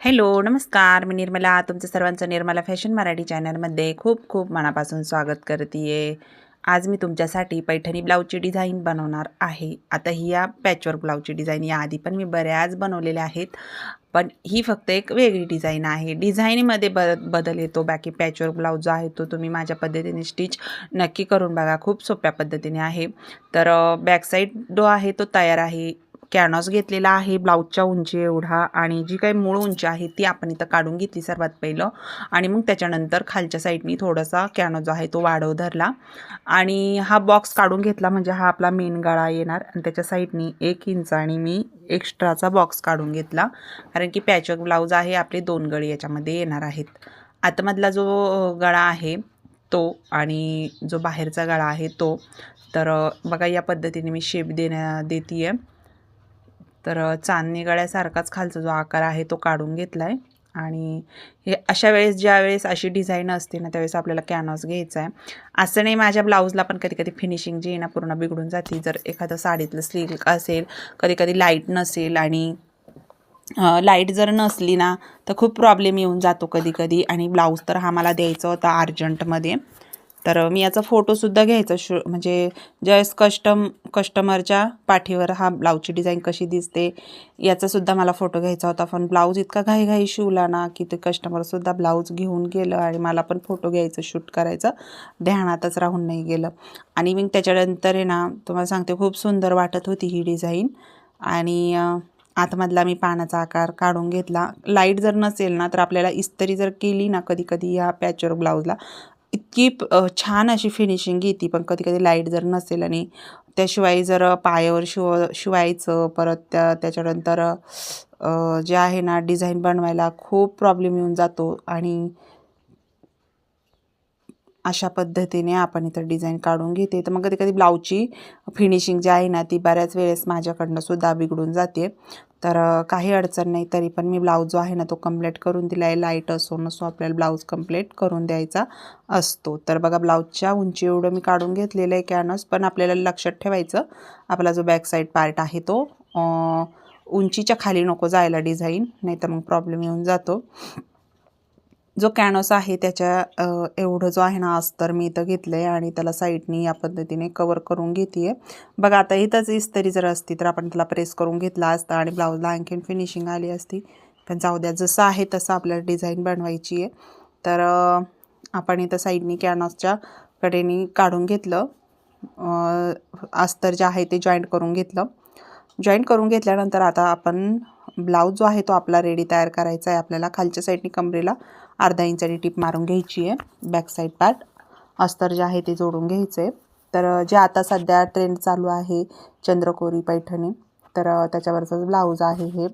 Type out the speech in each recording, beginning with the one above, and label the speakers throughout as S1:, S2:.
S1: Hello नमस्कार. मी निर्मला. तुमचं सर्वांचं निर्मला फॅशन मराठी चॅनलमध्ये खूप खूप मनापासून स्वागत करते आज मी तुमच्यासाठी पैठणी ब्लाऊजची डिझाईन बनवणार आहे. आता ही या पॅचवर्क ब्लाऊजची डिझाईन याआधी पण मी बऱ्याच बनवलेल्या आहेत. पण ही फक्त एक वेगळी डिझाईन आहे. डिझाईनमध्ये ब बदल येतो. बाकी पॅचवर्क ब्लाऊज जो आहे तो तुम्ही माझ्या पद्धतीने स्टिच नक्की करून बघा. खूप सोप्या पद्धतीने आहे. तर बॅकसाईड जो आहे तो तयार आहे. कॅनॉस घेतलेला आहे ब्लाऊजच्या उंची एवढा आणि जी काही मूळ उंची आहे ती आपण इथं काढून घेतली सर्वात पहिलं. आणि मग त्याच्यानंतर खालच्या साईडनी थोडासा कॅनॉस जो आहे तो वाढव धरला. आणि हा बॉक्स काढून घेतला म्हणजे हा आपला मेन गळा येणार. आणि त्याच्या साईडनी एक इंच आणि मी एक्स्ट्राचा बॉक्स काढून घेतला. कारण की पॅचवर्क ब्लाऊज आहे आपले दोन गळे याच्यामध्ये येणार आहेत. आतमधला जो गळा आहे तो आणि जो बाहेरचा गळा आहे तो. तर बघा या पद्धतीने मी शेप देण्या देते आहे तर चांदणी गळ्यासारखाच खालचा जो आकार आहे तो काढून घेतला आहे आणि हे अशा वेळेस ज्या वेळेस अशी डिझाईन असते ना त्यावेळेस आपल्याला कॅनॉस घ्यायचा आहे असं नाही माझ्या ब्लाऊजला पण कधी कधी फिनिशिंग जी आहे ना पूर्ण बिघडून जाते. जर एखादं साडीतलं स्लीक असेल कधी कधी लाइट नसेल आणि लाइट जर नसली ना तर खूप प्रॉब्लेम येऊन जातो कधी कधी आणि ब्लाऊज तर हा मला द्यायचा होता अर्जंटमध्ये. तर मी याचा फोटोसुद्धा घ्यायचा शू म्हणजे जयस कस्टम कस्टमरच्या पाठीवर हा ब्लाऊजची डिझाईन कशी दिसते याचासुद्धा मला फोटो घ्यायचा होता. पण ब्लाऊज इतका घाईघाई शिवला ना की ते कस्टमरसुद्धा ब्लाऊज घेऊन गेलं आणि मला पण फोटो घ्यायचं शूट करायचं. ध्यानातच राहून नाही गेलं. आणि मी त्याच्यानंतर आहे ना तुम्हाला सांगते खूप सुंदर वाटत होती ही डिझाईन आणि आतमधला मी पानाचा आकार काढून घेतला. लाइट जर नसेल ना तर आपल्याला इस्त्री जर केली ना कधी कधी ह्या पॅचवर ब्लाऊजला इतकी छान अशी फिनिशिंग येते पण कधी कधी लाइट जर नसेल आणि त्याशिवाय जर पायावर शिव शिवायचं परत त्या त्याच्यानंतर जे आहे ना डिझाईन बनवायला खूप प्रॉब्लेम येऊन जातो आणि अशा पद्धतीने आपण इथं डिझाईन काढून घेते. तर मग कधी कधी ब्लाऊजची फिनिशिंग जी आहे ना ती बऱ्याच वेळेस माझ्याकडनं सुद्धा बिघडून जाते. तर काही अडचण नाही तरी पण मी ब्लाऊज जो आहे ना तो कंप्लीट करून दिला आहे लाइट असो नसो आपल्याला ब्लाऊज कंप्लीट करून द्यायचा असतो. तर बघा ब्लाऊजच्या उंची एवढं मी काढून घेतलेलं आहे कॅनस पण आपल्याला लक्षात ठेवायचं आपला जो बॅक साईड पार्ट आहे तो उंचीच्या खाली नको जायला डिझाईन नाही तर मग प्रॉब्लेम येऊन जातो. जो कॅनॉस आहे त्याच्या एवढं जो आहे ना अस्तर मी इथं घेतलं आहे आणि त्याला साईडनी या पद्धतीने कवर करून घेते आहे बघा आता इथंच इस्तरी जर असती तर आपण त्याला प्रेस करून घेतला असता आणि ब्लाऊजला आणखीन फिनिशिंग आली असती. पण जाऊ द्या जसं आहे तसं आपल्याला डिझाईन बनवायची आहे. तर आपण इथं साईडनी कॅनॉसच्या कडेने काढून घेतलं. अस्तर जे आहे ते जॉईंट करून घेतलं. जॉईंट करून घेतल्यानंतर आता आपण ब्लाऊज जो आहे तो आपला रेडी तयार करायचा आहे आपल्याला खालच्या साईडनी कमरेला. अर्धा इंचाची टीप मारून घ्यायची आहे. बॅकसाईड पार्ट अस्तर जे आहे ते जोडून घ्यायचं आहे तर जे आता सध्या ट्रेंड चालू आहे चंद्रकोरी पैठणी तर त्याच्यावरचं ब्लाऊज आहे हे.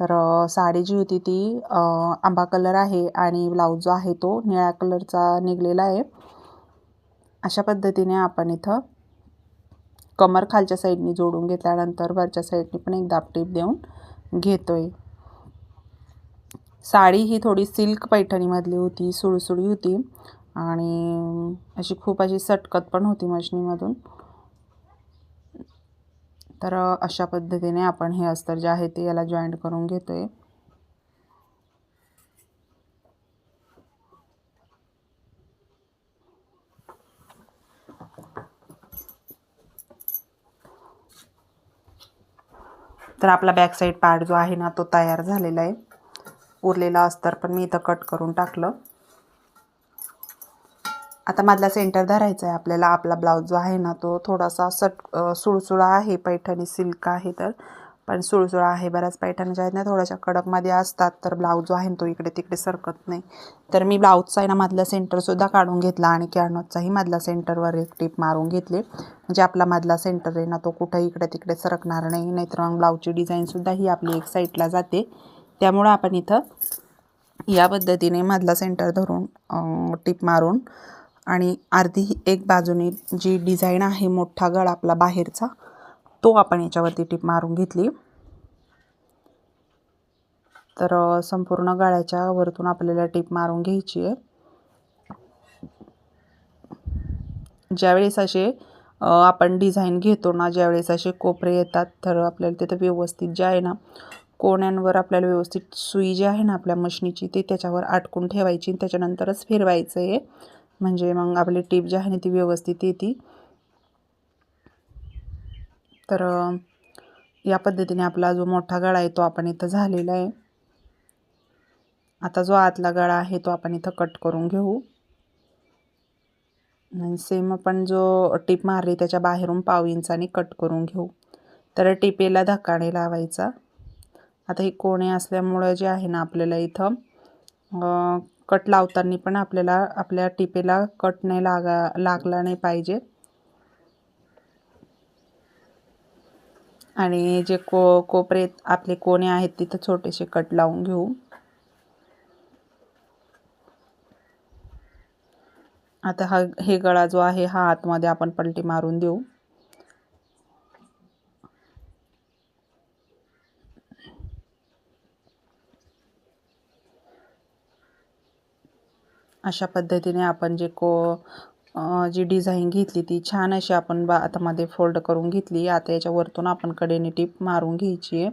S1: तर साडी जी होती ती आंबा कलर आहे आणि ब्लाऊज जो आहे तो निळ्या कलरचा निघलेला आहे. अशा पद्धतीने आपण इथं कमर खालच्या साईडनी जोडून घेतल्यानंतर वरच्या साईडनी पण एक दापटीप देऊन घेतो आहे साडी ही थोडी सिल्क पैठणीमधली होती सुळसुळी होती आणि अशी खूप अशी सटकत पण होती मशनीमधून. तर अशा पद्धतीने आपण हे अस्तर जे आहे ते याला जॉईंट करून घेतो आहे तर आपला बॅक साईड पार्ट जो आहे ना तो तयार झालेला आहे. उरलेला अस्तर पण मी इथं कट करून टाकलं. आता मधला सेंटर धरायचा आहे आपल्याला. आपला ब्लाऊज जो आहे ना तो थोडासा सट सुळसुळा आहे. पैठणी सिल्क आहे तर. पण सुळसुळा आहे. बऱ्याच पैठणी ज्या आहेत ना थोड्याशा कडकमध्ये असतात. तर ब्लाऊज जो आहे तो इकडे तिकडे सरकत नाही. तर मी ब्लाऊजचा आहे ना मधला सेंटरसुद्धा काढून घेतला आणि कॅनॉटचाही मधला सेंटरवर एक टीप मारून घेतले. म्हणजे आपला मधला सेंटर आहे ना तो कुठं इकडे तिकडे सरकणार नाही. नाहीतर मग ब्लाऊजची डिझाईनसुद्धा ही आपली एक साईडला जाते. त्यामुळं आपण इथं या पद्धतीने मधला सेंटर धरून टिप मारून आणि अर्धी एक बाजूने जी डिझाईन आहे मोठा गळ आपला बाहेरचा तो आपण याच्यावरती टिप मारून घेतली. तर संपूर्ण गळ्याच्या वरतून आपल्याला टिप मारून घ्यायची आहे. ज्यावेळेस असे आपण डिझाईन घेतो ना ज्यावेळेस असे कोपरे येतात तर आपल्याला तिथं व्यवस्थित जे आहे ना कोण्यांवर आपल्याला व्यवस्थित सुई जी आहे ना आपल्या मशनीची ती त्याच्यावर आटकून ठेवायची त्याच्यानंतरच फिरवायचं आहे म्हणजे मग आपली टीप जी आहे ना ती व्यवस्थित येते. तर या पद्धतीने आपला जो मोठा गळा आहे तो आपण इथं झालेला आहे. आता जो आतला गळा आहे तो आपण इथं कट करून घेऊ. आणि सेम आपण जो टीप मारली त्याच्या बाहेरून पाव इंचाने कट करून घेऊ. तर टिपेला धक्काने लावायचा. आता ही कोणे असल्यामुळं जे आहे ना आपल्याला इथं कट लावताना पण आपल्याला आपल्या टिपेला कट नाही लागा लागला नाही पाहिजे. आणि जे को कोपरे आपले कोणे आहेत तिथं छोटेसे कट लावून घेऊ. आता हा हे गळा जो आहे हा आतमध्ये आपण पलटी मारून देऊ. अशा पद्धतीने आपण जे को जी डिझाईन घेतली ती छान अशी आपण बा आतामध्ये फोल्ड करून घेतली. आता याच्यावरतून आपण कडेने टीप मारून घ्यायची आहे.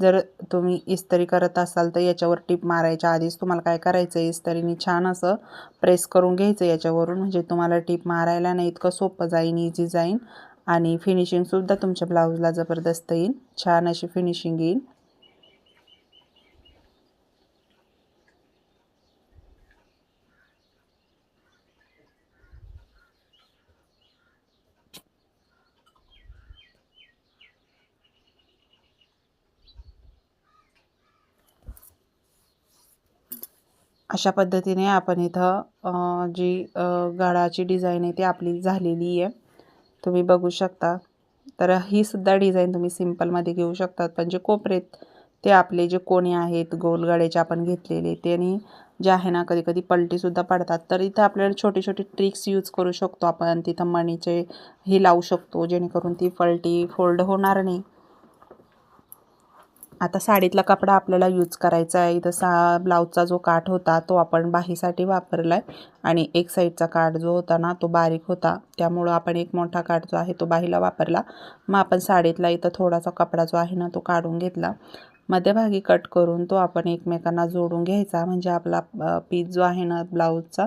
S1: जर तुम्ही इस्त्री करत असाल तर याच्यावर टीप मारायच्या आधीच तुम्हाला काय करायचं आहे इस्तरीने छान असं प्रेस करून घ्यायचं याच्यावरून. म्हणजे तुम्हाला टीप मारायला नाही इतकं सोपं जाईन इझी जाईन. आणि फिनिशिंगसुद्धा तुमच्या ब्लाऊजला जबरदस्त येईल. छान अशी फिनिशिंग येईल. अशा पद्धतीने आपण इथं जी गाळाची डिझाईन आहे ती आपली झालेली आहे. तुम्ही बघू शकता. तर ही सुद्धा डिझाईन तुम्ही सिम्पलमध्ये घेऊ शकतात. पण जे कोपरेत ते आपले जे कोणी आहेत गोलगाड्याचे आपण घेतलेले त्यांनी जे आहे ना कधी कधी पलटीसुद्धा पडतात. तर इथं आपल्याला छोटे छोटे ट्रिक्स यूज करू शकतो आपण. तिथं मणीचे हे लावू शकतो जेणेकरून ती पलटी फोल्ड होणार नाही. आता साडीतला कपडा आपल्याला यूज करायचा आहे. इथं सा ब्लाऊजचा जो काठ होता तो आपण बाहीसाठी वापरला आहे आणि एक साईडचा काठ जो होता ना तो बारीक होता. त्यामुळं आपण एक मोठा काठ जो आहे तो बाहीला वापरला. मग आपण साडीतला इथं थोडासा कपडा जो आहे ना तो काढून घेतला. मध्यभागी कट करून तो आपण एकमेकांना जोडून घ्यायचा. म्हणजे आपला पीस जो आहे ना ब्लाऊजचा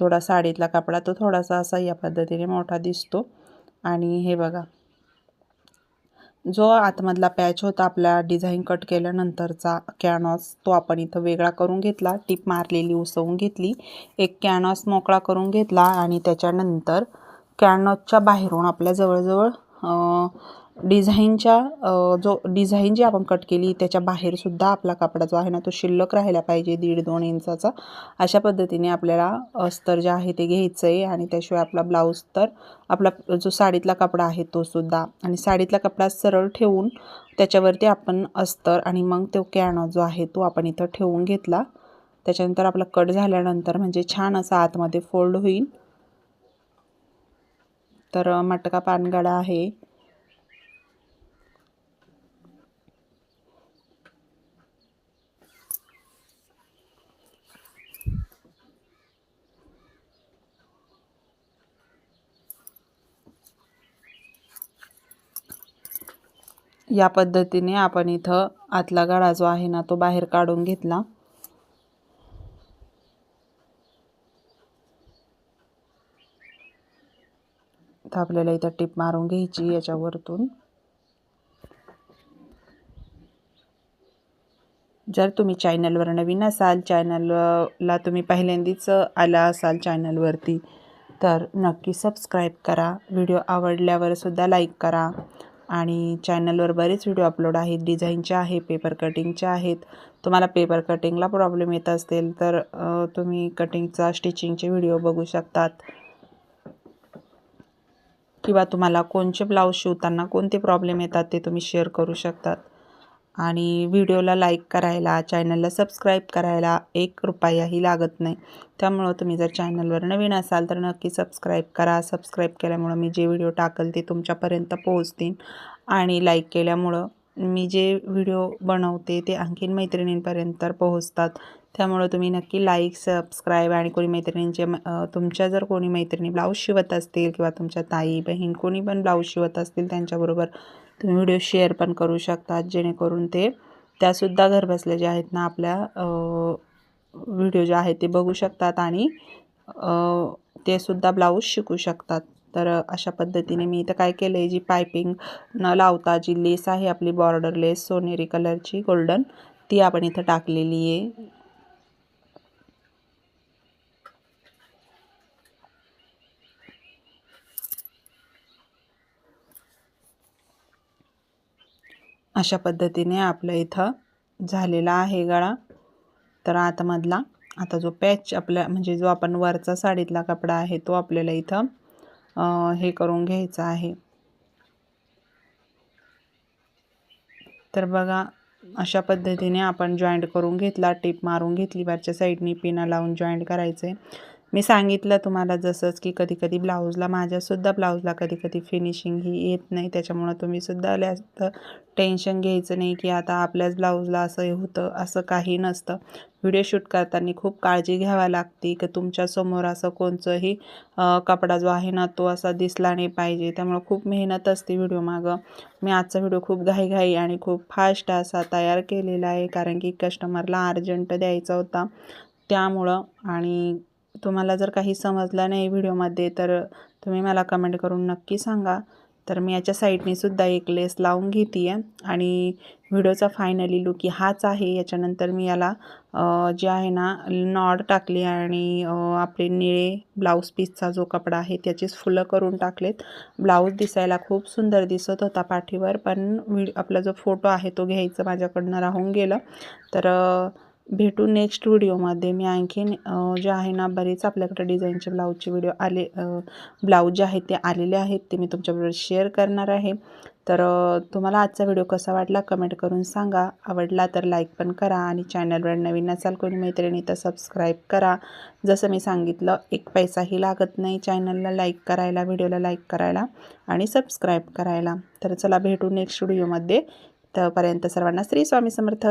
S1: थोडा साडीतला कपडा तो थोडासा असा या पद्धतीने मोठा दिसतो. आणि हे बघा. जो आतमधला पॅच होता आपल्या डिझाईन कट केल्यानंतरचा कॅनॉस तो आपण इथं वेगळा करून घेतला. टीप मारलेली उसवून घेतली. एक कॅनॉस मोकळा करून घेतला आणि त्याच्यानंतर कॅनॉसच्या बाहेरून आपल्या जवळजवळ डिझाईनच्या जो डिझाईन जी आपण कट केली त्याच्या बाहेरसुद्धा आपला कपडा जो आहे ना तो शिल्लक राहायला पाहिजे दीड दोन इंचाचा. अशा पद्धतीने आपल्याला अस्तर जे आहे ते घ्यायचं आहे आणि त्याशिवाय आपला ब्लाऊज तर आपला जो साडीतला कपडा आहे तो सुद्धा. आणि साडीतला कपडा सरळ ठेवून त्याच्यावरती आपण अस्तर आणि मग तो कॅनो जो आहे तो आपण इथं ठेवून घेतला. त्याच्यानंतर आपला कट झाल्यानंतर म्हणजे छान असा आतमध्ये फोल्ड होईल. तर मटका पानगाडा आहे. या पद्धतीने आपण इथं आतला गाळा जो आहे ना तो बाहेर काढून घेतला. तर आपल्याला इथं टिप मारून घ्यायची याच्यावरतून. जर तुम्ही चॅनलवर नवीन असाल चॅनलला तुम्ही पहिल्यांदाच आला असाल चॅनलवरती तर नक्की सबस्क्राईब करा. व्हिडिओ आवडल्यावर सुद्धा लाईक करा. आणि चॅनलवर बरेच व्हिडिओ अपलोड आहेत. डिझाईनचे आहे पेपर कटिंगचे आहेत. तुम्हाला पेपर कटिंगला प्रॉब्लेम येत असतील तर तुम्ही कटिंगचा स्टिचिंगचे व्हिडिओ बघू शकतात. किंवा तुम्हाला कोणचे ब्लाऊज शिवताना कोणते प्रॉब्लेम येतात ते तुम्ही शेअर करू शकतात. आणि व्हिडिओला लाईक करायला चॅनलला सबस्क्राईब करायला एक रुपयाही लागत नाही. त्यामुळं तुम्ही जर चॅनलवर नवीन असाल तर नक्की सबस्क्राईब करा. सबस्क्राईब केल्यामुळं मी जे व्हिडिओ टाकल ते तुमच्यापर्यंत पोहोचतील. आणि लाईक केल्यामुळं मी जे व्हिडिओ बनवते ते आणखीन मैत्रिणींपर्यंत पोहोचतात. त्यामुळं तुम्ही नक्की लाईक सबस्क्राईब आणि कोणी मैत्रिणींचे तुमच्या जर कोणी मैत्रिणी ब्लाऊज शिवत असतील किंवा तुमच्या ताई बहीण कोणी पण ब्लाऊज शिवत असतील त्यांच्याबरोबर तुम्ही व्हिडिओ शेअर पण करू शकता जेणेकरून ते त्यासुद्धा घरबसल्या ज्या आहेत ना आपल्या व्हिडिओ जे आहेत ते बघू शकतात आणि ते सुद्धा ब्लाऊज शिकू शकतात. तर अशा पद्धतीने मी इथं काय केलं आहे जी पायपिंग न लावता जी लेस आहे आपली बॉर्डर लेस सोनेरी कलरची गोल्डन ती आपण इथं टाकलेली आहे. अशा पद्धतीने आपलं इथं झालेला आहे गळा. तर आतमधला आता जो पॅच आपल्या म्हणजे जो आपण वरचा साडीतला कपडा आहे तो आपल्याला इथं हे करून घ्यायचा आहे. तर बघा अशा पद्धतीने आपण जॉईंट करून घेतला टीप मारून घेतली वरच्या साईडनी पिना लावून जॉईंट करायचं आहे मी सांगितलं तुम्हाला जसंच की कधी कधी ब्लाऊजला माझ्यासुद्धा ब्लाऊजला कधी कधी फिनिशिंग ही येत नाही. त्याच्यामुळं तुम्हीसुद्धा जास्त टेन्शन घ्यायचं नाही की आता आपल्याच ब्लाऊजला असं हे होतं असं काही नसतं. व्हिडिओ शूट करताना खूप काळजी घ्यावी लागते की तुमच्यासमोर असं कोणचंही कपडा जो आहे ना तो असा दिसला नाही पाहिजे. त्यामुळं खूप मेहनत असते व्हिडिओ मागं. मी आजचा व्हिडिओ खूप घाईघाई आणि खूप फास्ट असा तयार केलेला आहे कारण की कस्टमरला अर्जंट द्यायचा होता. त्यामुळं आणि तुम्हाला जर काही समजलं नाही व्हिडिओमध्ये तर तुम्ही मला कमेंट करून नक्की सांगा. तर मी याच्या साईडनेसुद्धा एक लेस लावून घेते आहे आणि व्हिडिओचा फायनली लुक हाच आहे. याच्यानंतर मी याला जे आहे ना नॉड टाकली आणि आपले निळे ब्लाऊज पीसचा जो कपडा आहे त्याचीच फुलं करून टाकलेत. ब्लाऊज दिसायला खूप सुंदर दिसत होता पाठीवर पण व्हिड आपला जो फोटो आहे तो घ्यायचं माझ्याकडनं राहून गेलं. तर भेटू नेक्स्ट व्हिडिओमध्ये मी आणखीन जे आहे ना बरेच आपल्याकडे डिझाईनचे ब्लाऊजचे व्हिडिओ आले ब्लाऊज जे आहेत ते आलेले आहेत ते मी तुमच्याबरोबर शेअर करणार आहे. तर तुम्हाला आजचा व्हिडिओ कसा वाटला कमेंट करून सांगा. आवडला तर लाईक पण करा आणि चॅनलवर नवीन असाल कोणी मैत्रिणी तर सबस्क्राईब करा. जसं मी सांगितलं एक पैसाही लागत नाही चॅनलला लाईक करायला व्हिडिओला लाईक करायला आणि सबस्क्राईब करायला. तर चला भेटू नेक्स्ट व्हिडिओमध्ये तोपर्यंत सर्वांना श्री स्वामी समर्थ.